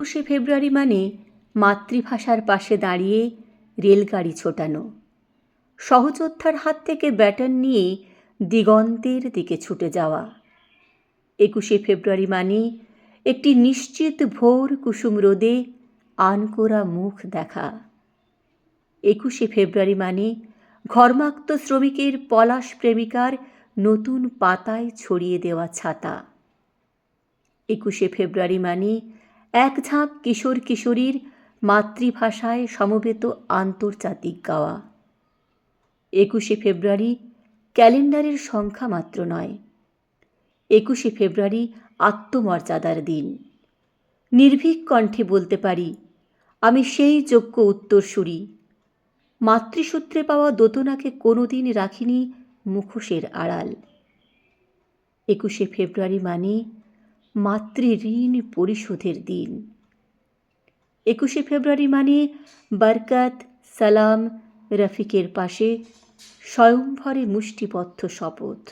একুশে ফেব্রুয়ারি মানে মাতৃভাষার পাশে দাঁড়িয়ে রেলগাড়ি ছোটানো। সহযোদ্ধার হাত থেকে ব্যাটন নিয়ে দিগন্তের দিকে ছুটে যাওয়া। একুশে ফেব্রুয়ারি মানে একটি নিশ্চিত ভোর কুসুম রোদে আনকোরা মুখ দেখা। একুশে ফেব্রুয়ারি মানে ঘর্মাক্ত শ্রমিকের পলাশ প্রেমিকার নতুন পাতায় ছড়িয়ে দেওয়া ছাতা। একুশে ফেব্রুয়ারি মানে এক ঝাঁক কিশোর কিশোরীর মাতৃভাষায় সমবেত আন্তর্জাতিক গাওয়া। একুশে ফেব্রুয়ারি ক্যালেন্ডারের সংখ্যা মাত্র নয়। একুশে ফেব্রুয়ারি আত্মমর্যাদার দিন। নির্ভীক কণ্ঠে বলতে পারি, আমি সেই যোগ্য উত্তরসূরি। মাতৃসূত্রে পাওয়া দোতনাকে কোনোদিন রাখিনি মুখোশের আড়াল। একুশে ফেব্রুয়ারি মানে মাতৃঋণ পরিশোধের দিন। একুশে ফেব্রুয়ারি মানে বরকত সালাম রফিকের পাশে স্বয়ংভরে মুষ্টিবদ্ধ শপথ।